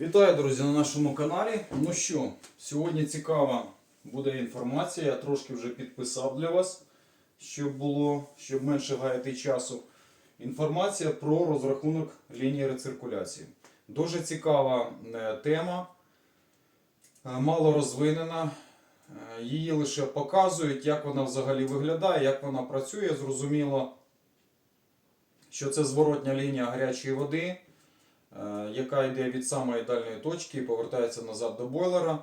Вітаю, друзі, на нашому каналі. Ну що, сьогодні цікава буде інформація. Я трошки вже підписав для вас, щоб було, щоб менше гаяти часу. Інформація про розрахунок лінії рециркуляції. Дуже цікава е, тема, е, мало розвинена. Е, Її лише показують, як вона взагалі виглядає, як вона працює. Зрозуміло, що це зворотня лінія гарячої води яка йде від самої дальньої точки і повертається назад до бойлера.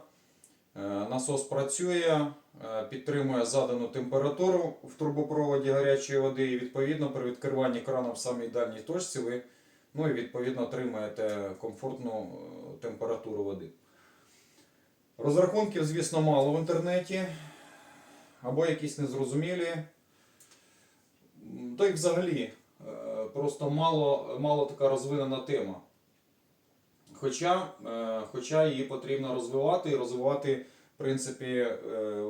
Е, Насос працює, е, підтримує задану температуру в трубопроводі гарячої води, і відповідно при відкриванні крана в самій дальній точці ви ну, і відповідно отримаєте комфортну е, температуру води. Розрахунків, звісно, мало в інтернеті, або якісь незрозумілі. Та й взагалі е, просто мало, мало така розвинена тема. Хоча, е, хоча її потрібно розвивати і розвивати, в принципі, е,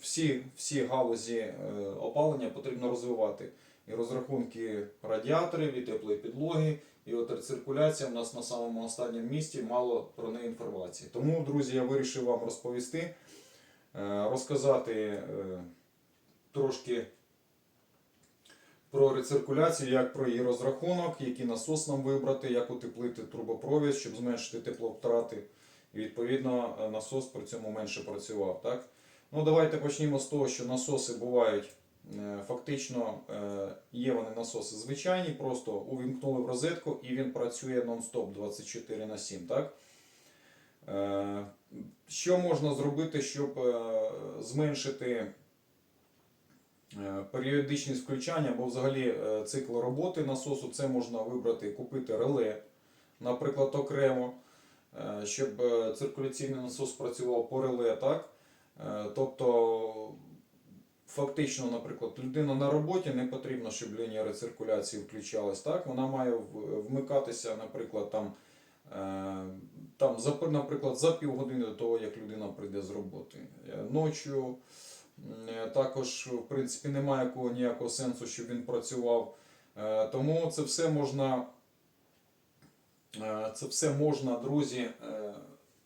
всі, всі галузі е, опалення потрібно розвивати. І розрахунки радіаторів, і теплої підлоги, і от рециркуляція у нас на самому останньому місці мало про неї інформації. Тому, друзі, я вирішив вам розповісти, розказати трошки про рециркуляцію, як про її розрахунок, який насос нам вибрати, як утеплити трубопровід, щоб зменшити тепловтрати. І відповідно насос при цьому менше працював. Так? Ну, давайте почнемо з того, що насоси бувають. е, Фактично е, є вони насоси звичайні, просто увімкнули в розетку і він працює нон-стоп 24 на 7. Так? Е, Що можна зробити, щоб зменшити періодичність включання або взагалі е, цикл роботи насосу, це можна вибрати, купити реле, наприклад, окремо, е, щоб е, циркуляційний насос працював по реле. Так? Е, Тобто, фактично, наприклад, людина на роботі не потрібно, щоб лінія рециркуляції включалась. Так? Вона має вмикатися, наприклад, там. е, Там, наприклад, за півгодини до того, як людина прийде з роботи. Е, Е, Також, в принципі, немає якого ніякого сенсу, щоб він працював. Е, Тому це все можна, е, це все можна, друзі, е,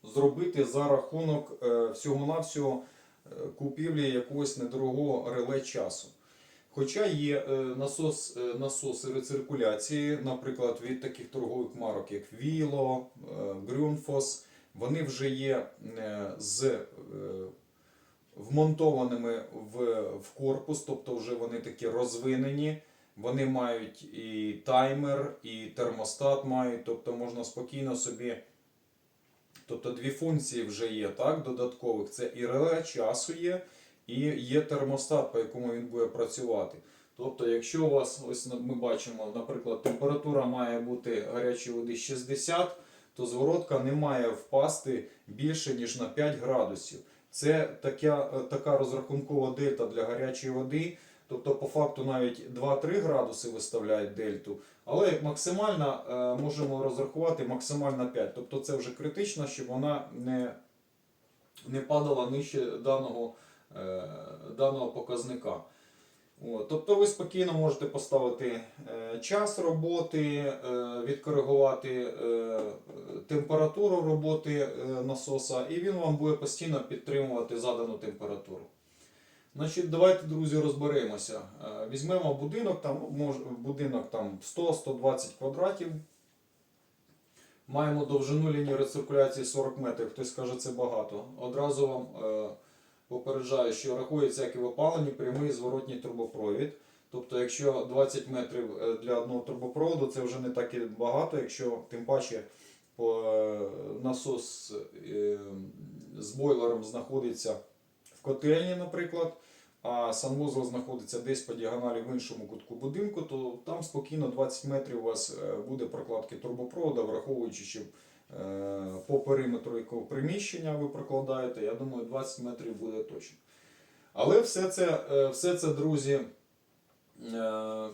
зробити за рахунок е, всього-навсього е, купівлі якогось недорогого реле часу. Хоча є е, насос, е, насоси рециркуляції, наприклад, від таких торгових марок, як Віло, Грюнфос, вони вже є е, з е, вмонтованими в, в корпус, тобто вже вони такі розвинені. Вони мають і таймер, і термостат мають, тобто можна спокійно собі. Тобто дві функції вже є, так, додаткових. Це і реле часу є, і є термостат, по якому він буде працювати. Тобто, якщо у вас, ось ми бачимо, наприклад, температура має бути гарячої води 60, то зворотка не має впасти більше, ніж на 5 градусів. Це така, така розрахункова дельта для гарячої води. Тобто, по факту навіть 2-3 градуси виставляють дельту, але як максимально е, можемо розрахувати максимально 5. Тобто це вже критично, щоб вона не, не падала нижче даного, е, даного показника. Тобто ви спокійно можете поставити е, час роботи, е, відкоригувати е, температуру роботи насоса, і він вам буде постійно підтримувати задану температуру. Значить, давайте, друзі, розберемося. Візьмемо будинок, там, будинок там 100-120 квадратів. Маємо довжину лінії рециркуляції 40 метрів. Хтось каже, це багато. Одразу вам попереджаю, що рахується, як і в опаленні, прямий зворотній трубопровід. Тобто, якщо 20 метрів е, для одного трубопроводу, це вже не так і багато, якщо тим паче е, насос е, з бойлером знаходиться в котельні, наприклад, а санвузол знаходиться десь по діагоналі в іншому кутку будинку, то там спокійно 20 метрів у вас буде прокладки трубопроводу, враховуючи, що по периметру якого приміщення ви прокладаєте, я думаю, 20 метрів буде точно. Але все це, е, все це друзі, е,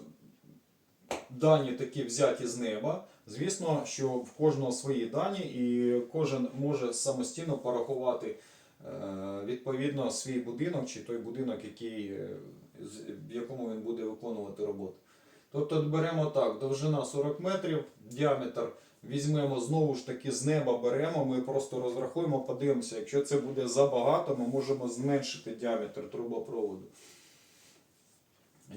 дані такі взяті з неба. Звісно, що в кожного свої дані, і кожен може самостійно порахувати е, відповідно свій будинок чи той будинок, який, е, в якому він буде виконувати роботу. Тобто беремо так, довжина 40 метрів, діаметр візьмемо знову ж таки з неба беремо, ми просто розрахуємо, подивимося, якщо це буде забагато, ми можемо зменшити діаметр трубопроводу.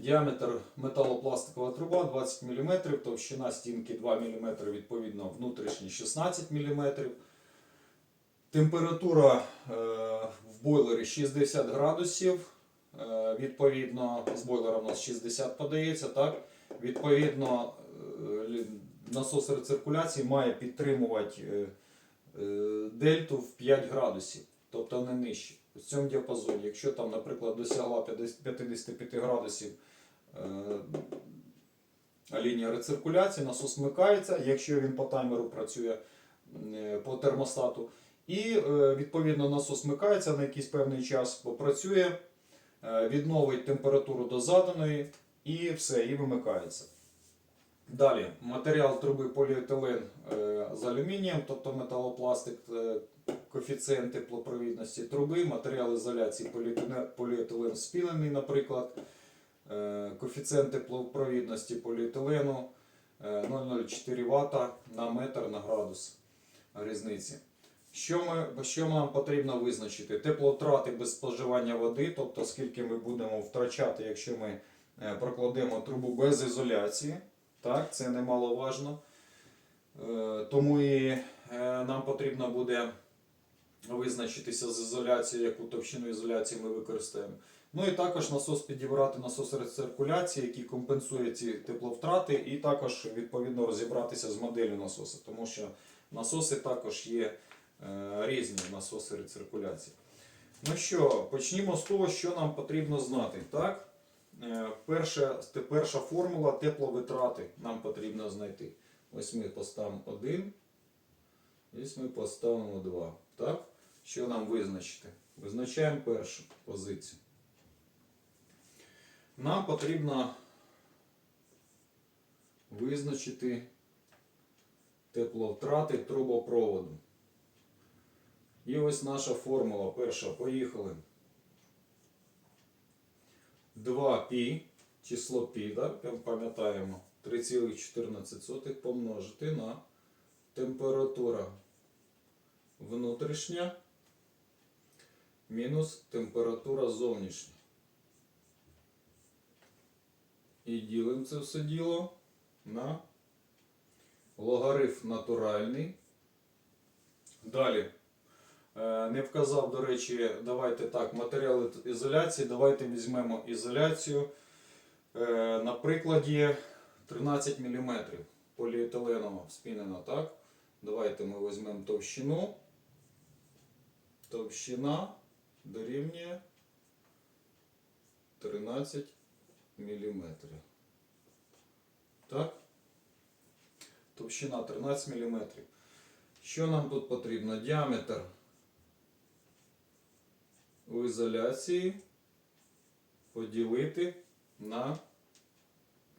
Діаметр металопластикова труба 20 мм, товщина стінки 2 мм, відповідно внутрішній 16 мм. Температура е, в бойлері 60 градусів. Е, відповідно, з бойлера у нас 60 подається. Так? Відповідно, е, насос рециркуляції має підтримувати е, е, дельту в 5 градусів, тобто не нижче. В цьому діапазоні. Якщо там, наприклад, досягла 55 градусів е, лінія рециркуляції, насос вмикається, якщо він по таймеру працює по термостату. І відповідно насос вмикається на якийсь певний час, попрацює, відновить температуру до заданої і все, і вимикається. Далі матеріал труби поліетилен е, з алюмінієм, тобто металопластик, е, коефіцієнт теплопровідності труби, матеріал ізоляції поліетилен, спінений, наприклад, е, коефіцієнт теплопровідності поліетилену е, 0,04 Вт на метр на градус різниці. Що, ми, що нам потрібно визначити? Теплотрати без споживання води, тобто скільки ми будемо втрачати, якщо ми прокладемо трубу без ізоляції. Так, це немаловажно. Е, Тому і е, нам потрібно буде визначитися з ізоляцією, яку товщину ізоляції ми використаємо. Ну і також насос підібрати насос рециркуляції, який компенсує ці тепловтрати, і також відповідно розібратися з моделлю насоса, тому що насоси також є е, різні насоси рециркуляції. Ну що, почнімо з того, що нам потрібно знати. Так? Е, Перша, перша формула тепловитрати нам потрібно знайти. Ось ми поставимо 1, ось ми поставимо 2. Так? Що нам визначити? Визначаємо першу позицію. Нам потрібно визначити тепловтрати трубопроводу. І ось наша формула перша. Поїхали. 2π, число π, да? пам'ятаємо, 3,14 помножити на температура внутрішня мінус температура зовнішня. І ділимо це все діло на логарифм натуральний. Далі. Е, Не вказав, до речі, давайте так, матеріали ізоляції. Давайте візьмемо ізоляцію е, на прикладі 13 мм поліетиленова спінена, так? Давайте ми візьмемо товщину. Товщина дорівнює 13 мм. Так? Товщина 13 мм. Що нам тут потрібно? Діаметр у ізоляції поділити на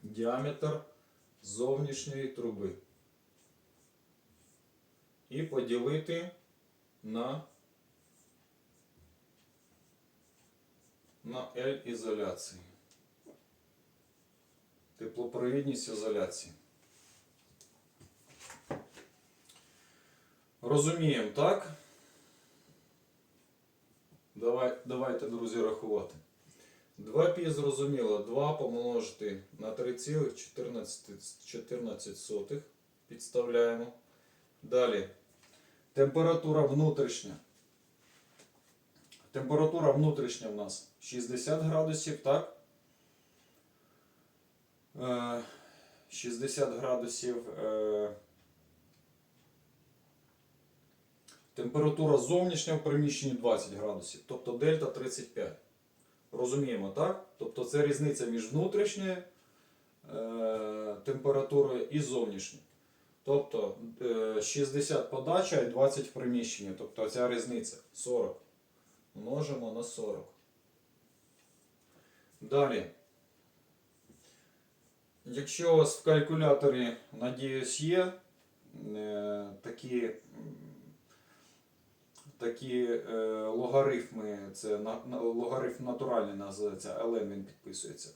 діаметр зовнішньої труби. І поділити на, на L ізоляції. Теплопровідність ізоляції. Розуміємо, так? Давай, давайте, друзі, рахувати. 2 пі зрозуміло. 2 помножити на 3,14 підставляємо. Далі. Температура внутрішня. Температура внутрішня в нас 60 градусів, так? Е, 60 градусів. Е, Температура зовнішня в приміщенні 20 градусів, тобто дельта 35. Розуміємо, так? Тобто це різниця між внутрішньою е, температурою і зовнішньою. Тобто е, 60 подача і 20 в приміщенні. Тобто ця різниця 40. Множимо на 40. Далі. Якщо у вас в калькуляторі, надіюсь, є е, такі. Такі е, логарифми, це на, на, логарифм натуральний називається, LM він підписується.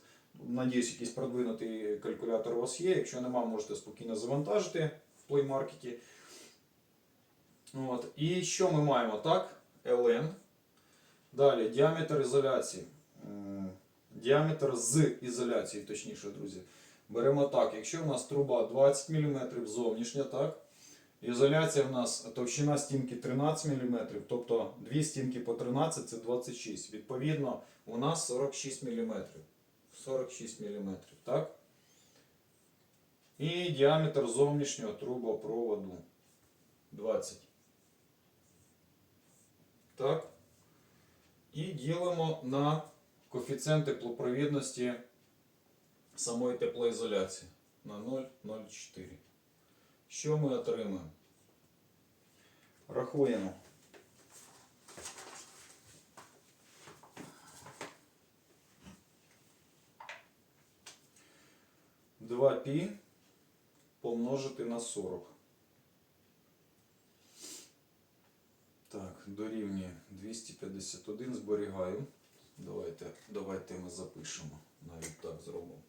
Надіюсь, якийсь продвинутий калькулятор у вас є. Якщо нема, можете спокійно завантажити в плеймаркеті. От. І що ми маємо? Так, LN. Далі діаметр ізоляції. Діаметр з ізоляції, точніше, друзі. Беремо так, якщо у нас труба 20 мм зовнішня, так? Ізоляція в нас товщина стінки 13 мм, тобто дві стінки по 13 це 26. Відповідно, у нас 46 мм. 46 мм, так? І діаметр зовнішнього трубопроводу 20. Так? І ділимо на коефіцієнт теплопровідності самої теплоізоляції на 0,04. Що ми отримаємо? Рахуємо. Два пі помножити на 40. Так, дорівнює 251 зберігаю. Давайте, давайте ми запишемо. Навіть так зробимо.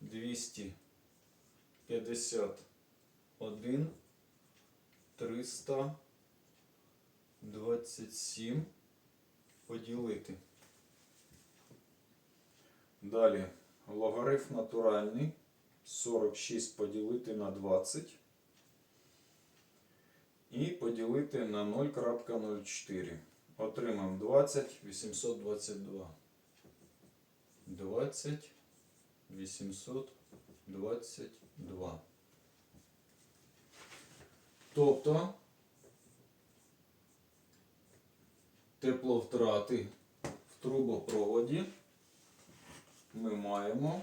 251 327 поділити. Далі логарифм натуральний 46 поділити на 20 і поділити на 0.04. Отримаємо 20 822. 20 822. Тобто тепловтрати в трубопроводі ми маємо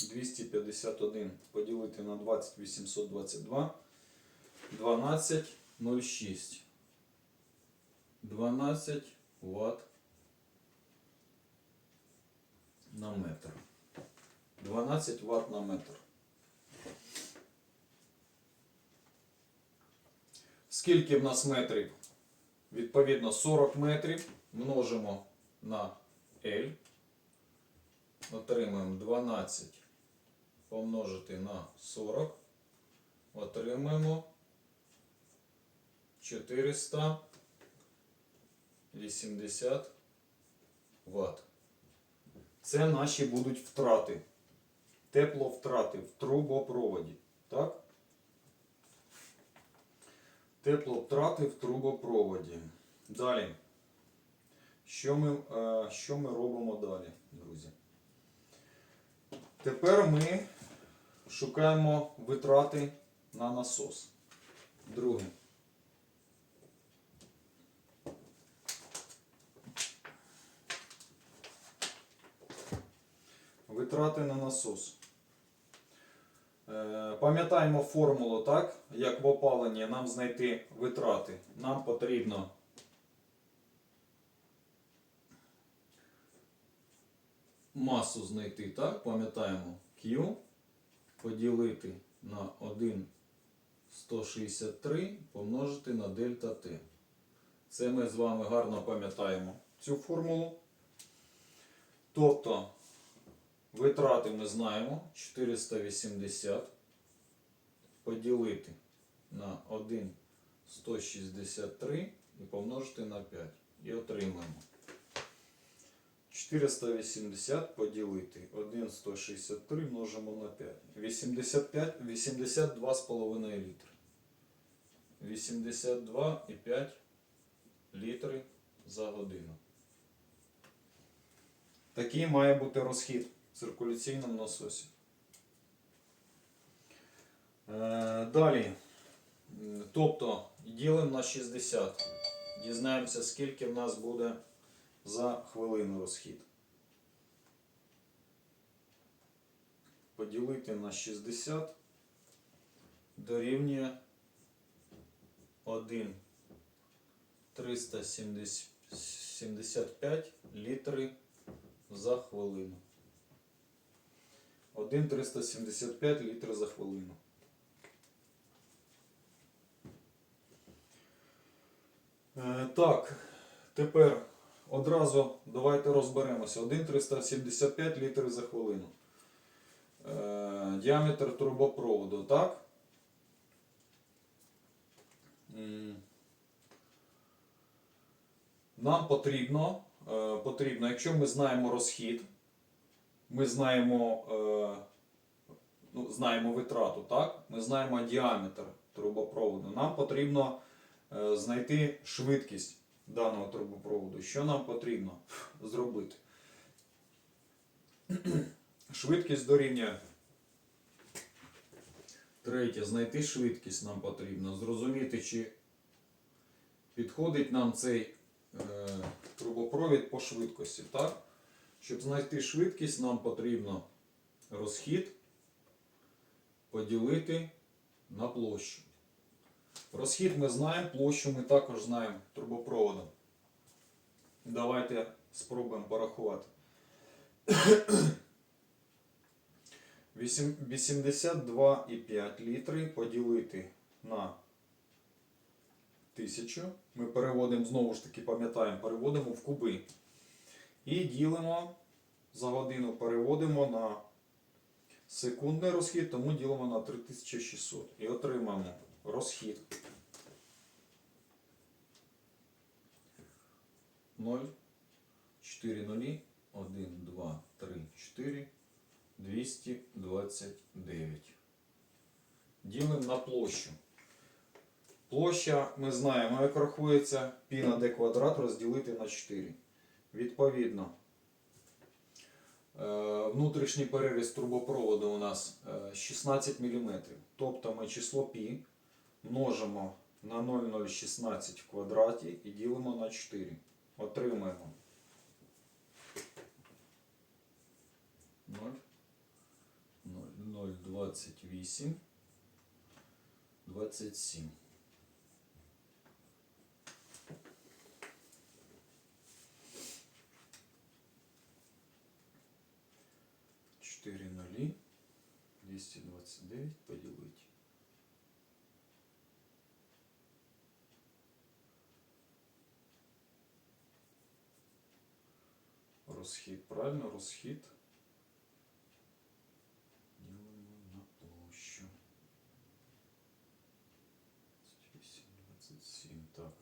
Двісті п'ятдесят один поділити на двадцять вісімсот двадцять два дванадцять нуль шість. 12 Вт на метр. 12 Вт на метр. Скільки в нас метрів? Відповідно 40 метрів множимо на L. Отримаємо 12 помножити на 40. Отримаємо 400 80 Вт. Це наші будуть втрати. Тепловтрати в трубопроводі. Так? Тепловтрати в трубопроводі. Далі. Що ми, е, що ми робимо далі, друзі? Тепер ми шукаємо витрати на насос. Друге. Витрати на насос. Е, Пам'ятаємо формулу, так? Як в опаленні нам знайти витрати. Нам потрібно масу знайти, так? Пам'ятаємо Q поділити на 1,163 помножити на дельта T. Це ми з вами гарно пам'ятаємо цю формулу. Тобто Витрати ми знаємо 480 поділити на 1,163 і помножити на 5. І отримаємо 480 поділити 1,163 множимо на 5. 85, 82,5 літри. 82,5 літри за годину. Такий має бути розхід циркуляційному насосі. Е, Далі. Тобто ділимо на 60. Дізнаємося, скільки в нас буде за хвилину розхід. Поділити на 60 дорівнює 1 375 літри за хвилину. 1,375 літри за хвилину. Е, так, тепер одразу давайте розберемося. 1,375 літрів за хвилину. Е, діаметр трубопроводу, так? Нам потрібно, е, потрібно, якщо ми знаємо розхід, ми знаємо, е, ну, знаємо витрату, так? Ми знаємо діаметр трубопроводу. Нам потрібно е, знайти швидкість даного трубопроводу. Що нам потрібно зробити? Швидкість дорівнює. Третє, знайти швидкість нам потрібно. Зрозуміти, чи підходить нам цей е, трубопровід по швидкості. Так? Щоб знайти швидкість, нам потрібно розхід поділити на площу. Розхід ми знаємо, площу ми також знаємо трубопроводом. Давайте спробуємо порахувати. 82,5 літри поділити на 1000. Ми переводимо, знову ж таки, пам'ятаємо, переводимо в куби. І ділимо за годину, переводимо на секундний розхід, тому ділимо на 3600. І отримаємо розхід 0, 4 нулі, 1, 2, 3, 4, 229. Ділимо на площу. Площа, ми знаємо, як рахується пі на d квадрат розділити на 4. Відповідно, е, внутрішній переріз трубопроводу у нас е, 16 мм. Тобто ми число π множимо на 0,016 в квадраті і ділимо на 4. Отримаємо 0, 0, 0,28, 27. Чотири нулі, 229 поділити. Розхід, правильно, розхід. Ділимо на площу. 28, 27, так.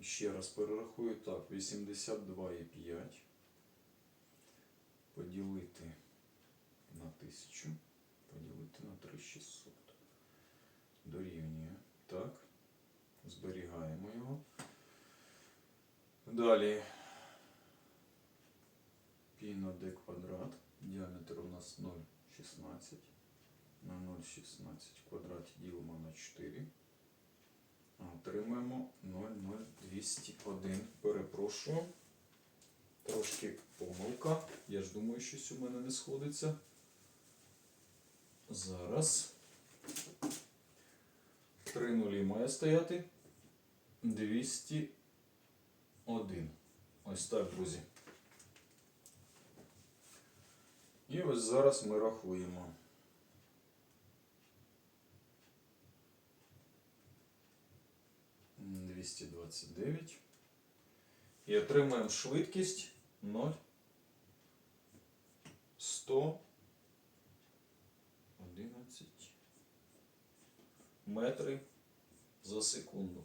Ще раз перерахую, так, 82,5 поділити на 1000, поділити на 3600. Дорівнює. Так. Зберігаємо його. Далі. Пі на d квадрат. Діаметр у нас 0,16. На 0,16 в квадраті ділимо на 4. Отримаємо 0,0201. Перепрошую. Трошки помилка. Я ж думаю, щось у мене не сходиться. Зараз. Три нулі має стояти. 201. Ось так, друзі. І ось зараз ми рахуємо. М, 229. І отримаємо швидкість 0. 100. 11 метри за секунду.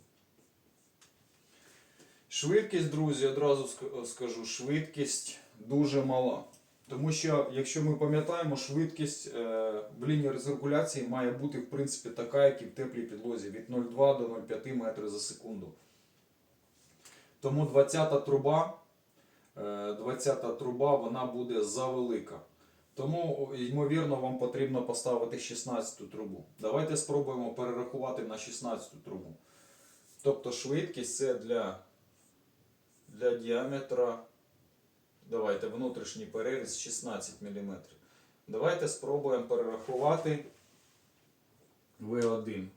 Швидкість, друзі, одразу скажу, швидкість дуже мала. Тому що, якщо ми пам'ятаємо, швидкість е, в лінії рециркуляції має бути в принципі така, як і в теплій підлозі, від 0,2 до 0,5 метри за секунду. Тому 20-та труба, е, 20-та труба вона буде завелика. Тому, ймовірно, вам потрібно поставити 16-ту трубу. Давайте спробуємо перерахувати на 16-ту трубу. Тобто швидкість це для, для діаметра. Давайте внутрішній переріз 16 мм. Давайте спробуємо перерахувати В1.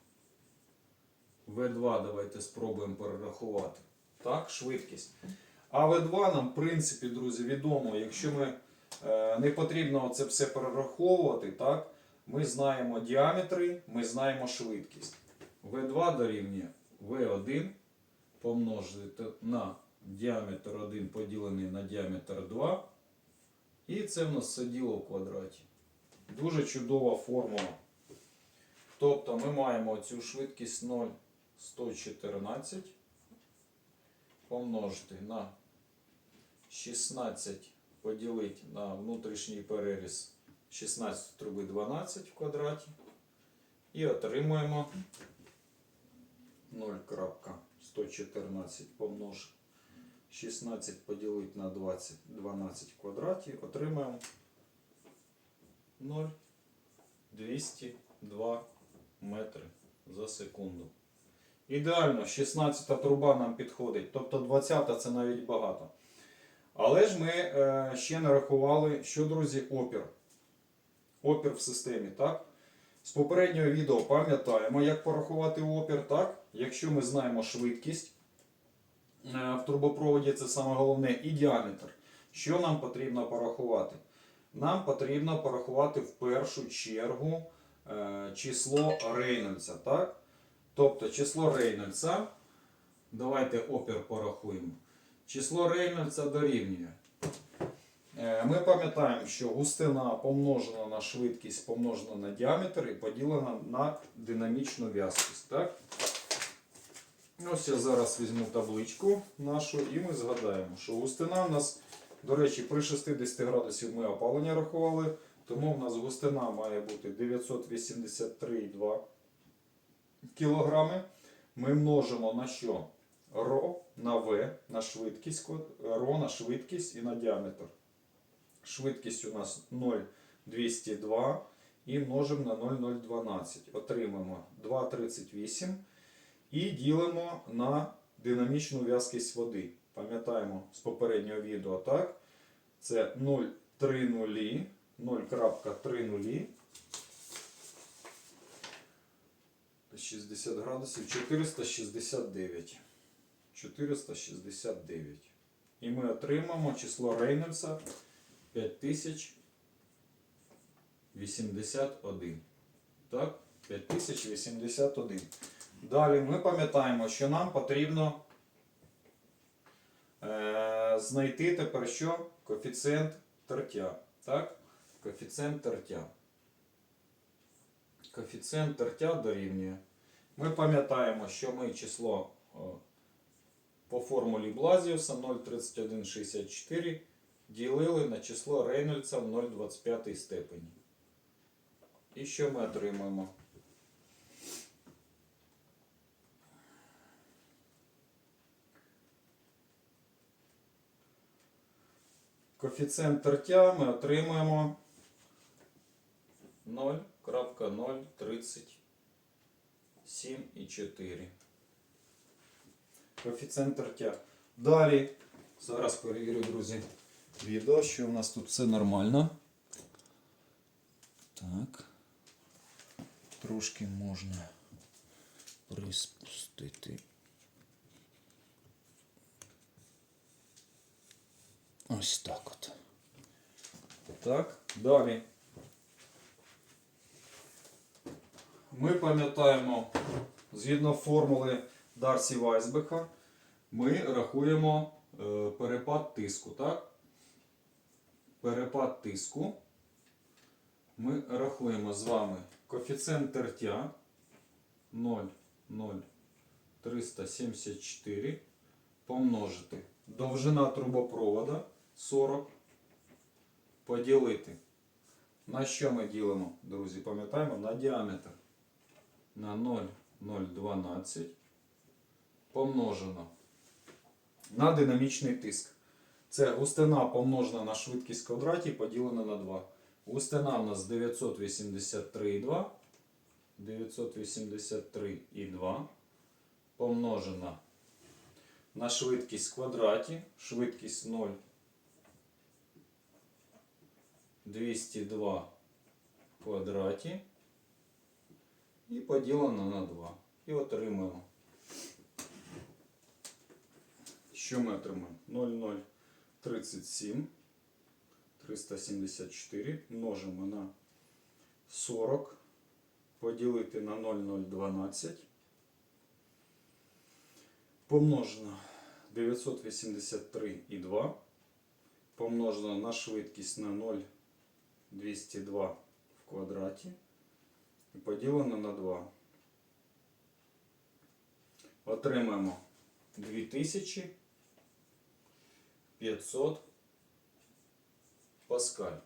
В2 давайте спробуємо перерахувати. Так, швидкість. А В2 нам, в принципі, друзі, відомо, якщо ми е, не потрібно це все перераховувати, так, ми знаємо діаметри, ми знаємо швидкість. В2 дорівнює В1 помножити на діаметр 1 поділений на діаметр 2. І це в нас все діло в квадраті. Дуже чудова формула. Тобто ми маємо цю швидкість 0,114 помножити на 16 поділити на внутрішній переріз 16 труби 12 в квадраті. І отримуємо 0,114 помножити 16 поділити на 20, 12 в квадраті. Отримаємо 0,202 метри за секунду. Ідеально, 16 труба нам підходить, тобто 20 це навіть багато. Але ж ми е, ще не рахували, що, друзі, опір. Опір в системі, так? З попереднього відео пам'ятаємо, як порахувати опір, так? Якщо ми знаємо швидкість в трубопроводі, це саме головне, і діаметр. Що нам потрібно порахувати? Нам потрібно порахувати в першу чергу е, число Рейнольдса, так? Тобто число Рейнольдса, давайте опір порахуємо. Число Рейнольдса дорівнює. Е, Ми пам'ятаємо, що густина помножена на швидкість помножена на діаметр і поділена на динамічну в'язкість. Ось я зараз візьму табличку нашу і ми згадаємо, що густина в нас, до речі, при 60 градусів ми опалення рахували, тому в нас густина має бути 983,2 кілограми. Ми множимо на що? Ро на В на швидкість, ро на швидкість і на діаметр. Швидкість у нас 0,202 і множимо на 0,012. Отримаємо 2,38 і ділимо на динамічну в'язкість води. Пам'ятаємо з попереднього відео, так? Це 0,30, 0,30 60 градусів 469. 469. І ми отримаємо число Рейнольдса 5081. Так? 5081. Далі ми пам'ятаємо, що нам потрібно е, знайти тепер що? Коефіцієнт тертя. Так? Коефіцієнт тертя. Коефіцієнт тертя дорівнює. Ми пам'ятаємо, що ми число по формулі Блазіуса 0,3164 ділили на число Рейнольдса в 0,25 степені. І що ми отримаємо? Коефіцієнт тертя ми отримаємо 0,037,4. Коефіцієнт тертя. Далі. Зараз перевірю, друзі, відео, що у нас тут все нормально. Так. Трошки можна приспустити. Ось так от. Так, далі. Ми пам'ятаємо, згідно формули Дарсі Вайсбеха, ми рахуємо е, перепад тиску, так? Перепад тиску. Ми рахуємо з вами коефіцієнт тертя 0,0374 помножити довжина трубопровода 40 поділити. На що ми ділимо, друзі? Пам'ятаємо? На діаметр на 0,012 помножено на динамічний тиск. Це густина помножена на швидкість квадраті поділена на 2. Густина у нас 983,2. 983,2 помножена на швидкість в квадраті. Швидкість 0. 202 в квадраті. І поділено на 2. І отримуємо. Що ми отримаємо? 0,037. 374 множимо на 40 поділити на 0,012 помножено 983,2 помножено на швидкість на 0,202 в квадраті і поділено на 2. Отримаємо 2500 паскаль.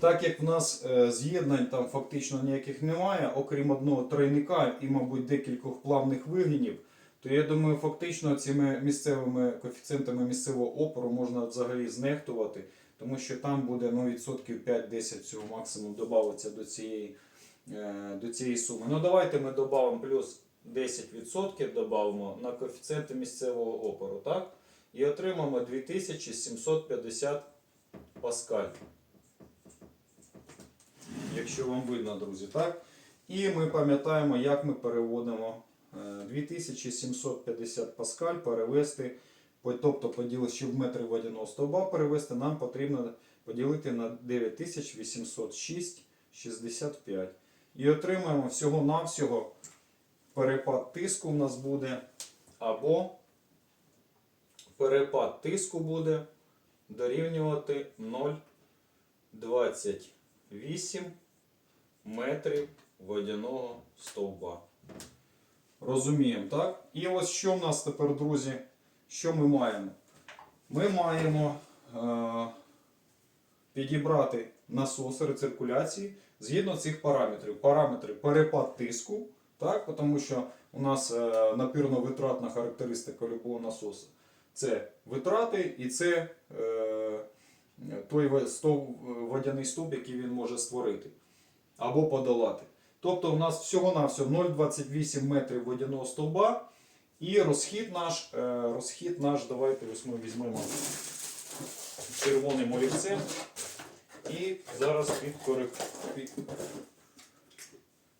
Так як в нас е, з'єднань там фактично ніяких немає, окрім одного тройника і, мабуть, декількох плавних вигинів, то я думаю, фактично цими місцевими коефіцієнтами місцевого опору можна взагалі знехтувати, тому що там буде ну, відсотків 5-10 всього максимум додаватися до цієї, е, до цієї суми. Ну давайте ми додамо плюс 10% додамо на коефіцієнти місцевого опору, так? І отримаємо 2750 паскаль. Якщо вам видно, друзі, так? І ми пам'ятаємо, як ми переводимо е, 2750 паскаль перевести, тобто поділити, щоб в метри водяного стовба перевести, нам потрібно поділити на 9806,65. І отримаємо всього-навсього перепад тиску у нас буде, або перепад тиску буде дорівнювати 0,28 метрів водяного стовба. Розуміємо, так? І ось що в нас тепер, друзі, що ми маємо? Ми маємо е, підібрати насоси рециркуляції згідно цих параметрів. Параметри перепад тиску, так? тому що у нас е, напірно-витратна характеристика любого насосу. Це витрати і це е, той стов, водяний стовп, який він може створити або подолати. Тобто у нас всього-навсього 0,28 метрів водяного стовба і розхід наш, е, розхід наш, давайте ось ми візьмемо червоним олівцем і зараз підкорик... під...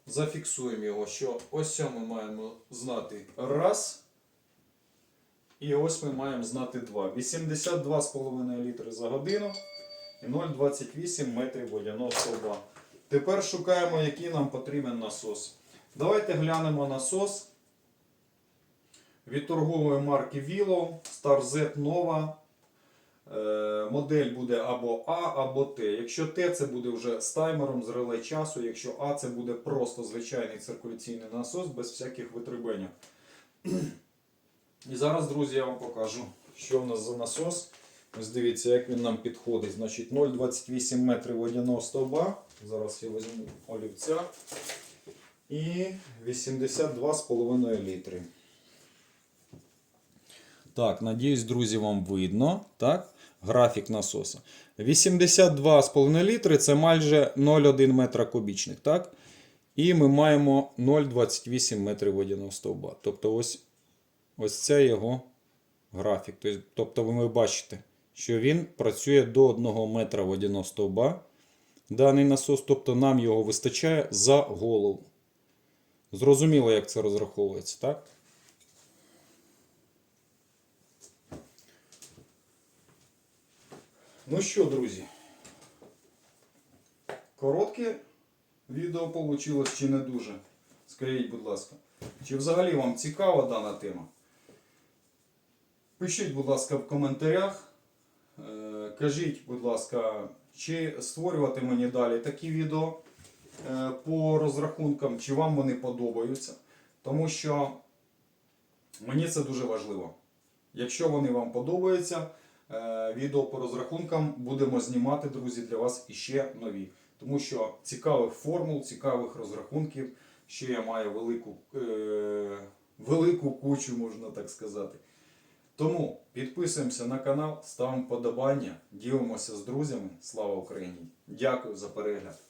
зафіксуємо його, що ось ми маємо знати раз. І ось ми маємо знати 2. 82,5 літри за годину і 0,28 метрів водяного стовба. Тепер шукаємо, який нам потрібен насос. Давайте глянемо насос від торгової марки Willow Star Z Nova. Е, Модель буде або А, або Т. Якщо Т, це буде вже з таймером, з реле часу. Якщо А, це буде просто звичайний циркуляційний насос без всяких витребеньок. І зараз, друзі, я вам покажу, що в нас за насос. Ось дивіться, як він нам підходить. Значить 0,28 метрів водяного стовба. Зараз я візьму олівця. І 82,5 літри. Так, надіюсь, друзі, вам видно. Так? Графік насоса. 82,5 літри це майже 0,1 метра кубічних. Так? І ми маємо 0,28 метрів водяного стовба. Тобто ось, ось це його графік. Тобто- ви бачите, що він працює до 1 метра водяного стовба. Даний насос, тобто нам його вистачає за голову. Зрозуміло, як це розраховується, так? Ну що, друзі? Коротке відео вийшло чи не дуже? Скажіть, будь ласка. Чи взагалі вам цікава дана тема? Пишіть, будь ласка, в коментарях. Е, Кажіть, будь ласка, чи створювати мені далі такі відео е, по розрахункам, чи вам вони подобаються. Тому що мені це дуже важливо. Якщо вони вам подобаються, відео по розрахункам будемо знімати, друзі, для вас іще нові. Тому що цікавих формул, цікавих розрахунків, ще я маю велику, е, велику кучу, можна так сказати. Тому підписуємося на канал, ставимо подобання, ділимося з друзями. Слава Україні! Дякую за перегляд!